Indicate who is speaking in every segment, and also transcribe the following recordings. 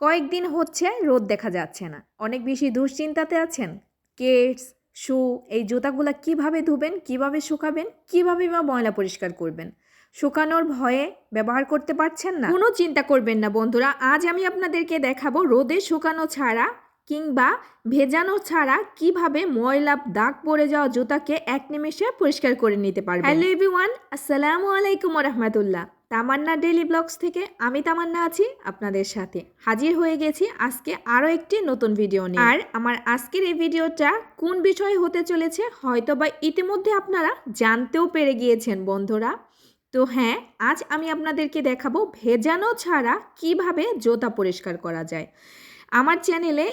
Speaker 1: কয়েকদিন হচ্ছে রোদ দেখা যাচ্ছে না। অনেক বেশি দুশ্চিন্তাতে আছেন? কেটস শু, এই জুতাগুলো কীভাবে ধুবেন, কীভাবে শুকাবেন, কীভাবে বা ময়লা পরিষ্কার করবেন? শুকানোর ভয়ে ব্যবহার করতে পারছেন না? কোনো চিন্তা করবেন না বন্ধুরা, আজ আমি আপনাদেরকে দেখাবো রোদে শুকানো ছাড়া কিংবা ভেজানো ছাড়া কীভাবে ময়লা দাগ পড়ে যাওয়া জুতাকে এক নিমেষে পরিষ্কার করে নিতে পারবেন। হ্যালো এভরিওয়ান, আসসালামু আলাইকুম রহমতুল্লাহ। তামান্না ডেলি ব্লগস থেকে আমি তামান্না আছি আপনাদের সাথে। হাজির হয়ে গেছি আজকে আরও একটি নতুন ভিডিও নিয়ে। আর আমার আজকের এই ভিডিওটা কোন বিষয় হতে চলেছে হয়তো বা ইতিমধ্যে আপনারা জানতেও পেরে গিয়েছেন বন্ধুরা। তো হ্যাঁ আজ আমি আপনাদেরকে দেখাবো ভেজানো ছাড়া কীভাবে জোতা পরিষ্কার করা যায়। আমার চ্যানেলে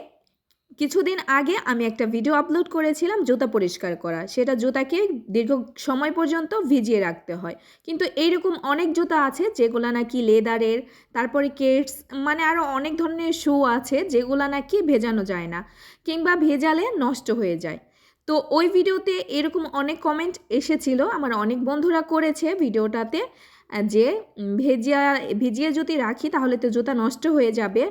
Speaker 1: কিছুদিন আগে আমি একটা ভিডিও আপলোড করেছিলাম জুতা পরিষ্কার করা। সেটা জুতাকে দীর্ঘ সময় পর্যন্ত ভিজিয়ে রাখতে হয়। কিন্তু এইরকম অনেক জুতা আছে যেগুলো নাকি লেদারের, তারপরে কেটস মানে আরও অনেক ধরনের শু আছে যেগুলো নাকি ভেজানো যায় না, কিংবা ভেজালে নষ্ট হয়ে যায়। তো ওই ভিডিওতে এরকম অনেক কমেন্ট এসেছিল, আমার অনেক বন্ধুরা করেছে ভিডিওটাতে যে ভেজিয়া, ভিজিয়ে যদি রাখি তাহলে তো জুতা নষ্ট হয়ে যাবে।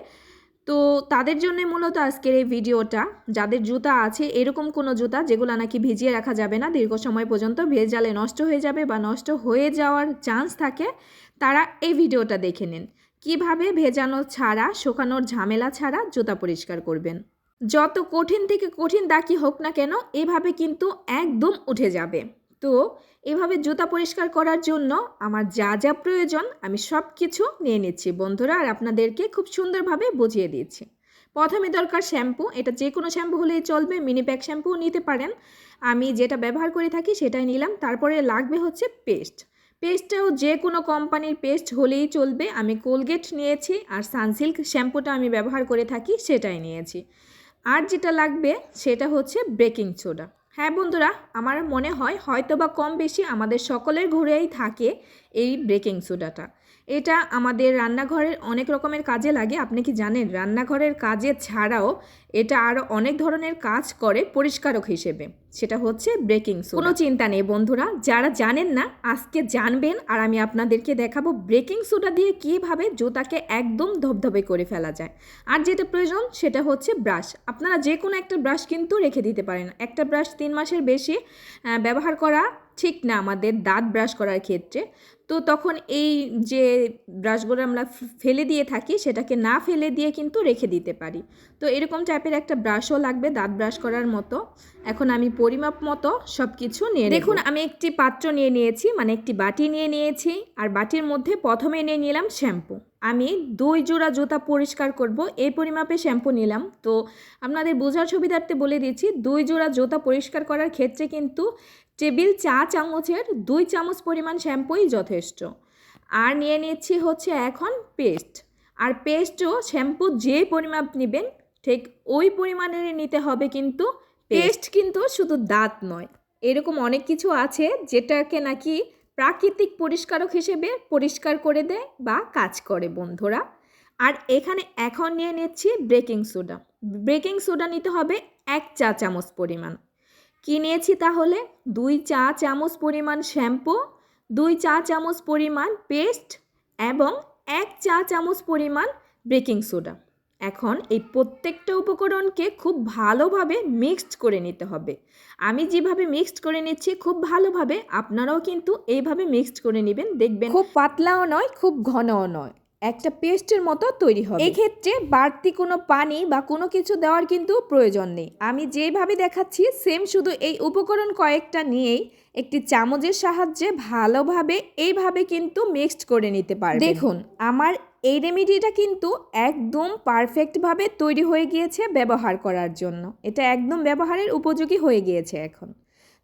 Speaker 1: তো তাদের জন্য মূলত আজকের এই ভিডিওটা। যাদের জুতা আছে, এরকম কোনো জুতা যেগুলো নাকি ভিজিয়ে রাখা যাবে না, দীর্ঘ সময় পর্যন্ত ভেজালে নষ্ট হয়ে যাবে বা নষ্ট হয়ে যাওয়ার চান্স থাকে, তারা এই ভিডিওটা দেখে নিন। কীভাবে ভেজানো ছাড়া, শুকানোর ঝামেলা ছাড়া জুতা পরিষ্কার করবেন? যত কঠিন থেকে কঠিন দাগি হোক না কেন, এভাবে কিন্তু একদম উঠে যাবে। তো এভাবে জুতা পরিষ্কার করার জন্য আমার যা যা প্রয়োজন আমি সব কিছু নিয়ে নিচ্ছি। বন্ধুরা, আর আপনাদেরকে খুব সুন্দরভাবে বুঝিয়ে দিয়েছি প্রথমে দরকার শ্যাম্পু। এটা যে কোনো শ্যাম্পু হলেই চলবে, মিনি প্যাক শ্যাম্পুও নিতে পারেন। আমি যেটা ব্যবহার করে থাকি সেটাই নিলাম। তারপরে লাগবে হচ্ছে পেস্ট। পেস্টটাও যে কোনো কোম্পানির পেস্ট হলেই চলবে। আমি কোলগেট নিয়েছি আর সানসিল্ক শ্যাম্পুটা আমি ব্যবহার করে থাকি সেটাই নিয়েছি। আর যেটা লাগবে সেটা হচ্ছে বেকিং সোডা। হ্যাঁ বন্ধুরা, আমার মনে হয় হয়তো বা কম বেশি আমাদের সকলের ঘরেই থাকে এই বেকিং সোডাটা। এটা আমাদের রান্নাঘরের অনেক রকমের কাজে লাগে, আপনি কি জানেন? রান্নাঘরের কাজে ছাড়াও এটা আরও অনেক ধরনের কাজ করে পরিষ্কারক হিসেবে। সেটা হচ্ছে ব্রেকিং সোডা কোনো চিন্তা নেই বন্ধুরা, যারা জানেন না, আজকে জানবেন আর আমি আপনাদেরকে দেখাবো ব্রেকিং সোডা দিয়ে কীভাবে জুতাকে একদম ধবধবে করে ফেলা যায়। আর যেটা প্রয়োজন, সেটা হচ্ছে ব্রাশ আপনারা যে কোনো একটা ব্রাশ কিন্তু রেখে দিতে পারেন। একটা ব্রাশ তিন মাসের বেশি ব্যবহার করা ঠিক না আমাদের দাঁত ব্রাশ করার ক্ষেত্রে। তো তখন এই যে ব্রাশগুলো আমরা ফেলে দিয়ে থাকি, সেটাকে না ফেলে দিয়ে কিন্তু রেখে দিতে পারি। তো এরকম টাইপের একটা ব্রাশও লাগবে, দাঁত ব্রাশ করার মতো। এখন আমি পরিমাপ মতো সব কিছু নিয়ে দেখুন, আমি একটি পাত্র নিয়ে নিয়েছি মানে একটি বাটি নিয়ে নিয়েছি, আর বাটির মধ্যে প্রথমে নিয়ে নিলাম শ্যাম্পু। আমি দুই জোড়া জুতা পরিষ্কার করব, এই পরিমাপে শ্যাম্পু নিলাম। তো আপনাদের বোঝার সুবিধার্থে বলে দিচ্ছি, দুই জোড়া জুতা পরিষ্কার করার ক্ষেত্রে কিন্তু টেবিল চা চামচের দুই চামচ পরিমাণ শ্যাম্পুই যথেষ্ট। আর নিয়ে নিচ্ছি হচ্ছে এখন পেস্ট। আর পেস্টও শ্যাম্পু যে পরিমাপ নেবেন, ঠিক ওই পরিমাণের নিতে হবে কিন্তু পেস্ট কিন্তু শুধু দাঁত নয়। এরকম অনেক কিছু আছে যেটাকে নাকি প্রাকৃতিক পরিষ্কারক হিসেবে পরিষ্কার করে দেয় বা কাজ করে বন্ধুরা। আর এখানে এখন নিয়ে নিচ্ছি বেকিং সোডা। বেকিং সোডা নিতে হবে এক চা চামচ পরিমাণ। কী নিয়েছি তাহলে? দুই চা চামচ পরিমাণ শ্যাম্পু, দুই চা চামচ পরিমাণ পেস্ট এবং এক চা চামচ পরিমাণ বেকিং সোডা। এখন এই প্রত্যেকটা উপকরণকে খুব ভালোভাবে মিক্সড করে নিতে হবে। আমি যেভাবে মিক্সড করে নিচ্ছি খুব ভালোভাবে, আপনারাও কিন্তু এইভাবে মিক্সড করে নেবেন, দেখবেন খুব পাতলাও নয়, খুব ঘনও নয়। একটা পেস্টের মতো তৈরি হবে। এক্ষেত্রে বাড়তি কোনো পানি বা কোনো কিছু দেওয়ার কিন্তু প্রয়োজন নেই। আমি যেভাবে দেখাচ্ছি সেম শুধু এই উপকরণ কয়েকটা নিয়েই একটি চামচের সাহায্যে ভালোভাবে এইভাবে কিন্তু মিক্সড করে নিতে পারে দেখুন, আমার এই রেমিডিটা কিন্তু একদম পারফেক্টভাবে তৈরি হয়ে গিয়েছে ব্যবহার করার জন্য। এটা একদম ব্যবহারের উপযোগী হয়ে গিয়েছে এখন।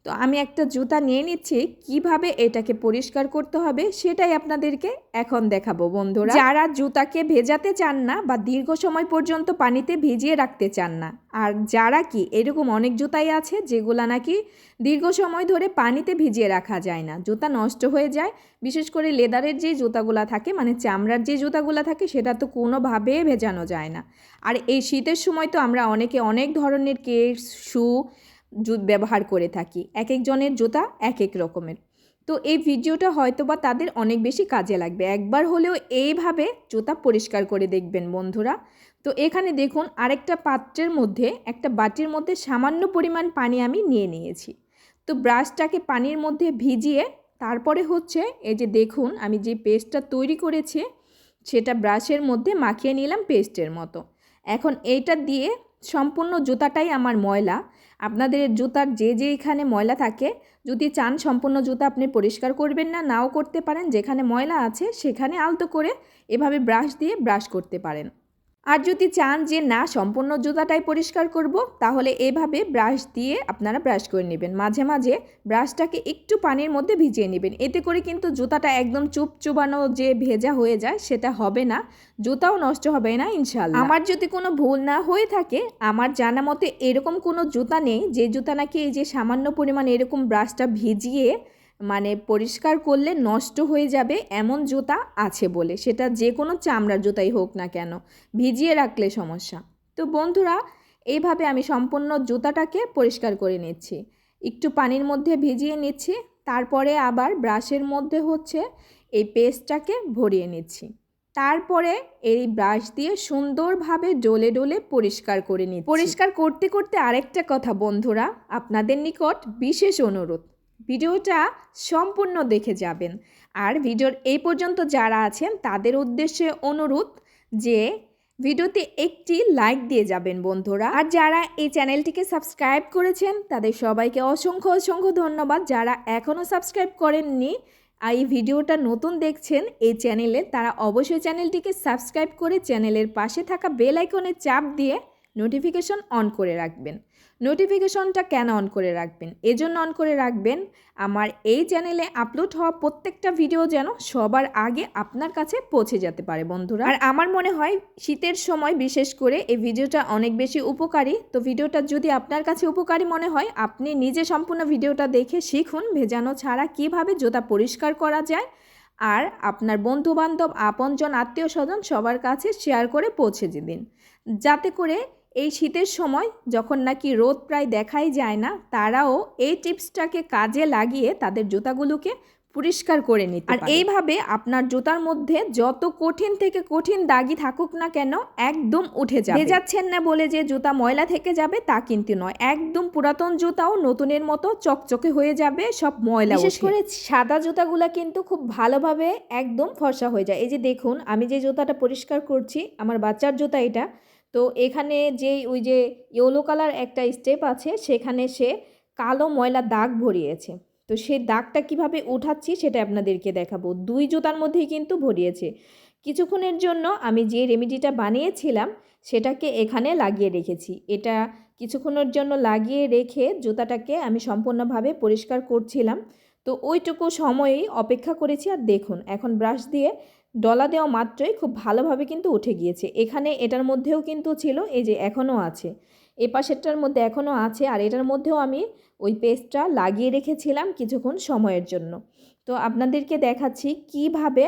Speaker 1: তো আমি একটা জুতা নিয়ে নিচ্ছি, কীভাবে এটাকে পরিষ্কার করতে হবে সেটাই আপনাদেরকে এখন দেখাবো বন্ধুরা। যারা জুতাকে ভেজাতে চান না বা দীর্ঘ সময় পর্যন্ত পানিতে ভিজিয়ে রাখতে চান না, আর যারা কি এরকম অনেক জুতাই আছে যেগুলো নাকি দীর্ঘ সময় ধরে পানিতে ভিজিয়ে রাখা যায় না, জুতা নষ্ট হয়ে যায়, বিশেষ করে লেদারের যে জুতাগুলো থাকে মানে চামড়ার যে জুতাগুলো থাকে সেটা তো কোনোভাবে ভেজানো যায় না। আর এই শীতের সময় তো আমরা অনেকে অনেক ধরনের কেস, শু ব্যবহার করে থাকি। এক একজনের জুতা এক এক রকমের। তো এই ভিডিওটা হয়তো বা তাদের অনেক বেশি কাজে লাগবে। একবার হলেও এইভাবে জুতা পরিষ্কার করে দেখবেন বন্ধুরা। তো এখানে দেখুন, আরেকটা পাত্রের মধ্যে, একটা বাটির মধ্যে সামান্য পরিমাণ পানি আমি নিয়ে নিয়েছি। তো ব্রাশটাকে পানির মধ্যে ভিজিয়ে, তারপরে হচ্ছে এই যে দেখুন, আমি যে পেস্টটা তৈরি করেছি, সেটা ব্রাশের মধ্যে মাখিয়ে নিলাম পেস্টের মতো। এখন এইটা দিয়ে সম্পূর্ণ জুতাটাই আমার ময়লা। আপনাদের জুতার যে যে এখানে ময়লা থাকে, যদি চান সম্পূর্ণ জুতা আপনি পরিষ্কার করবেন না, নাও করতে পারেন। যেখানে ময়লা আছে, সেখানে আলতো করে এভাবে ব্রাশ দিয়ে ব্রাশ করতে পারেন। আর যদি চান যে না, সম্পূর্ণ জুতাটাই পরিষ্কার করব, তাহলে এভাবে ব্রাশ দিয়ে আপনারা ব্রাশ করে নেবেন। মাঝে মাঝে ব্রাশটাকে একটু পানির মধ্যে ভিজিয়ে নেবেন। এতে করে কিন্তু জুতাটা একদম চুপ চুবানো যে ভেজা হয়ে যায়, সেটা হবে না। জুতাও নষ্ট হবে না ইনশাল্লাহ আমার যদি কোনো ভুল না হয়ে থাকে, আমার জানা মতে এরকম কোনো জুতা নেই, যে জুতা নাকি এই যে সামান্য পরিমাণ এরকম ব্রাশটা ভিজিয়ে মানে পরিষ্কার করলে নষ্ট হয়ে যাবে এমন জুতা আছে বলে। সেটা যে কোনো চামড়ার জুতাই হোক না কেন, ভিজিয়ে রাখলে সমস্যা। তো বন্ধুরা এইভাবে আমি সম্পূর্ণ জুতাটাকে পরিষ্কার করে নিচ্ছি। একটু পানির মধ্যে ভিজিয়ে নিচ্ছি, তারপরে আবার ব্রাশের মধ্যে হচ্ছে এই পেস্টটাকে ভরিয়ে নিচ্ছি। তারপরে এই ব্রাশ দিয়ে সুন্দরভাবে ডলে ডলে পরিষ্কার করে নিচ্ছি। পরিষ্কার করতে করতে আরেকটা কথা বন্ধুরা, আপনাদের নিকট বিশেষ অনুরোধ। ভিডিওটা সম্পূর্ণ দেখে যাবেন। আর ভিডিওর এই পর্যন্ত যারা আছেন, তাদের উদ্দেশ্যে অনুরোধ যে ভিডিওতে একটি লাইক দিয়ে যাবেন বন্ধুরা। আর যারা এই চ্যানেলটিকে সাবস্ক্রাইব করেছেন, তাদের সবাইকে অসংখ্য অসংখ্য ধন্যবাদ। যারা এখনও সাবস্ক্রাইব করেননি আর এই ভিডিওটা নতুন দেখছেন, এই চ্যানেলে তারা অবশ্যই চ্যানেলটিকে সাবস্ক্রাইব করে চ্যানেলের পাশে থাকা বেল আইকনে চাপ দিয়ে নোটিফিকেশন অন করে রাখবেন। নোটিফিকেশনটা কেন অন করে রাখবেন? এজন্য অন করে রাখবেন, আমার এই চ্যানেলে আপলোড হওয়া প্রত্যেকটা ভিডিও যেন সবার আগে আপনার কাছে পৌঁছে যেতে পারে, বন্ধুরা। আর আমার মনে হয় শীতের সময়, বিশেষ করে এই ভিডিওটা অনেক বেশি উপকারী। তো ভিডিওটা যদি আপনার কাছে উপকারী মনে হয়, আপনি নিজে সম্পূর্ণ ভিডিওটা দেখে শিখুন, ভেজানো ছাড়া কীভাবে জুতা পরিষ্কার করা যায়। আর আপনার বন্ধু বান্ধব আপনজন আত্মীয় স্বজন সবার কাছে শেয়ার করে পৌঁছে দিন। যাতে করে এই শীতের সময় যখন নাকি রোদ প্রায় দেখাই যায় না তারাও এই টিপসটাকে কাজে লাগিয়ে তাদের জুতাগুলোকে পরিষ্কার করে নিতে আর এইভাবে আপনার জুতার মধ্যে যত কঠিন থেকে কঠিন দাগি থাকুক না কেন একদম উঠে যাবে। যাচ্ছেন না বলে যে জুতা ময়লা থেকে যাবে তা কিন্তু নয় একদম পুরাতন জুতাও নতুনের মতো চকচকে হয়ে যাবে সব ময়লা বিশেষ করে সাদা জুতাগুলো কিন্তু খুব ভালোভাবে একদম ফর্সা হয়ে যায়। এই যে দেখুন আমি যে জুতাটা পরিষ্কার করছি আমার বাচ্চার জুতা এটা তো এখানে যে ওই যে ইয়েলো কালার একটা স্টেপ আছে, সেখানে সে কালো ময়লা দাগ ভরিয়েছে। তো সেই দাগটা কীভাবে উঠাচ্ছি সেটা আপনাদেরকে দেখাবো। দুই জুতার মধ্যেই কিন্তু ভরিয়েছে। কিছুক্ষণের জন্য আমি যে রেমেডিটা বানিয়েছিলাম, সেটাকে এখানে লাগিয়ে রেখেছি। এটা কিছুক্ষণের জন্য লাগিয়ে রেখে জুতাটাকে আমি সম্পূর্ণভাবে পরিষ্কার করছিলাম। তো ওইটুকু সময়েই অপেক্ষা করেছি, আর দেখুন, এখন ব্রাশ দিয়ে ডলা দেওয়া মাত্রই খুব ভালোভাবে কিন্তু উঠে গিয়েছে। এখানে এটার মধ্যেও কিন্তু ছিল, এই যে এখনও আছে। এ পাশেরটার মধ্যে এখনও আছে আর এটার মধ্যেও আমি ওই পেস্টটা লাগিয়ে রেখেছিলাম কিছুক্ষণ সময়ের জন্য। তো আপনাদেরকে দেখাচ্ছি কীভাবে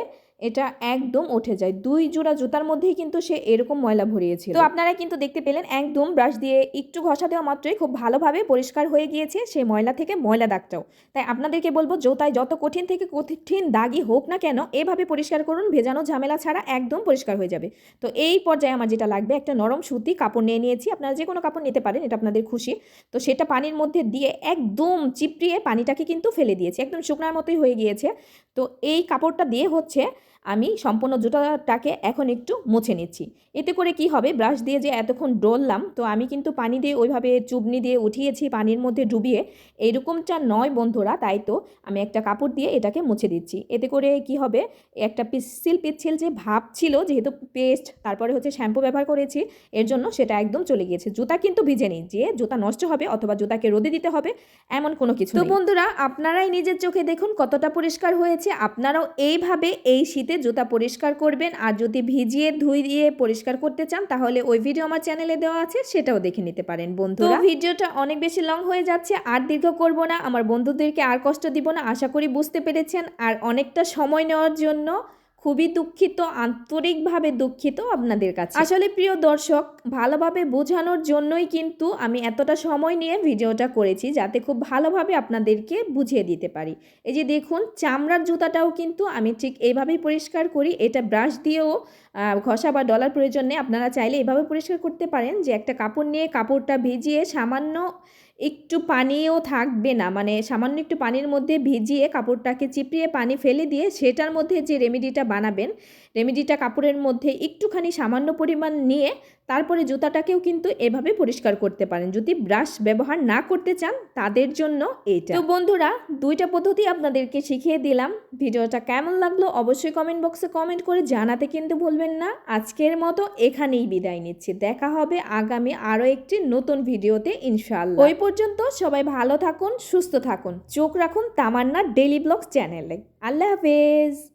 Speaker 1: এটা একদম উঠে যায়। দুই জোড়া জুতার মধ্যেই কিন্তু সে এরকম ময়লা ভরিয়েছিল। তো আপনারা কিন্তু দেখতে পেলেন, একদম ব্রাশ দিয়ে একটু ঘষা দেওয়া মাত্রই খুব ভালোভাবে পরিষ্কার হয়ে গিয়েছে সেই ময়লা থেকে ময়লা দাগটাও। তাই আপনাদেরকে বলব, জোতায় যত কঠিন থেকে কঠিন দাগই হোক না কেন, এভাবে পরিষ্কার করুন, ভেজানো ঝামেলা ছাড়া একদম পরিষ্কার হয়ে যাবে। তো এই পর্যায়ে আমার যেটা লাগবে, একটা নরম সুতি কাপড় নিয়ে নিয়েছি। আপনারা যে কোনো কাপড় নিতে পারেন, এটা আপনাদের খুশি। তো সেটা পানির মধ্যে দিয়ে একদম চিপড়িয়ে পানিটাকে কিন্তু ফেলে দিয়েছি। একদম শুকনার মতোই হয়ে গিয়েছে। তো এই কাপড়টা দিয়ে হচ্ছে আমি সম্পূর্ণ জুতাটাকে এখন একটু মুছে নিচ্ছি। এতে করে কি হবে? ব্রাশ দিয়ে যে এতক্ষণ ডললাম তো আমি কিন্তু পানি দিয়ে ওইভাবে চুবনি দিয়ে উঠিয়েছি পানির মধ্যে ডুবিয়ে। এইরকমটা নয় বন্ধুরা তাই তো আমি একটা কাপড় দিয়ে এটাকে মুছে দিচ্ছি। এতে করে কি হবে? একটা পিচ্ছিল পিচ্ছিল যে ভাব ছিল যেহেতু পেস্ট তারপরে হচ্ছে শ্যাম্পু ব্যবহার করেছি এর জন্য সেটা একদম চলে গিয়েছে। জুতা কিন্তু ভিজে নেই যে জুতা নষ্ট হবে অথবা জুতাকে রোদে দিতে হবে এমন কোনো কিছু তো বন্ধুরা আপনারাই নিজের চোখে দেখুন কতটা পরিষ্কার হয়েছে। আপনারাও এইভাবে এই শীতে জুতা পরিষ্কার করবেন আর যদি ভিজিয়ে ধুই দিয়ে পরিষ্কার করতে চান তাহলে ওই ভিডিও আমার চ্যানেলে দেওয়া আছে সেটাও দেখে নিতে পারেন বন্ধুরা। ভিডিওটা অনেক বেশি লং হয়ে যাচ্ছে আর দীর্ঘ করব না। আমার বন্ধুদেরকে আর কষ্ট দিব না আশা করি বুঝতে পেরেছেন। আর অনেকটা সময় নেওয়ার জন্য খুবই দুঃখিত, আন্তরিকভাবে দুঃখিত আপনাদের কাছে। আসলে প্রিয় দর্শক, ভালোভাবে বোঝানোর জন্যই কিন্তু আমি এতটা সময় নিয়ে ভিডিওটা করেছি যাতে খুব ভালোভাবে আপনাদেরকে বুঝিয়ে দিতে পারি। এই যে দেখুন, চামড়ার জুতাটাও কিন্তু আমি ঠিক এইভাবেই পরিষ্কার করি। এটা ব্রাশ দিয়েও ঘষা বা ডলার প্রয়োজন নেই। আপনারা চাইলে এভাবে পরিষ্কার করতে পারেন যে একটা কাপড় নিয়ে কাপড়টা ভিজিয়ে সামান্য একটু পানিও থাকবে না। মানে সামান্য একটু পানির মধ্যে ভিজিয়ে কাপড়টাকে চিপড়িয়ে পানি ফেলে দিয়ে সেটার মধ্যে যে রেমেডিটা বানাবেন রেমেডিটা কাপড়ের মধ্যে একটুখানি সামান্য পরিমাণ নিয়ে তারপরে জুতাটাকেও কিন্তু এভাবে পরিষ্কার করতে পারেন। যদি ব্রাশ ব্যবহার না করতে চান, তাদের জন্য এইটা। তো বন্ধুরা, দুইটা পদ্ধতি আপনাদেরকে শিখিয়ে দিলাম। ভিডিওটা কেমন লাগল অবশ্যই কমেন্ট বক্সে কমেন্ট করে জানাতে কিন্তু ভুলবেন না। আজকের মতো এখানেই বিদায় নিচ্ছি। দেখা হবে আগামী আরও একটি নতুন ভিডিওতে, ইনশাআল্লাহ। ওই পর্যন্ত সবাই ভালো থাকুন, সুস্থ থাকুন। চোখ রাখুন তামান্না ডেলি ব্লগস চ্যানেলে আল্লাহ হাফেজ।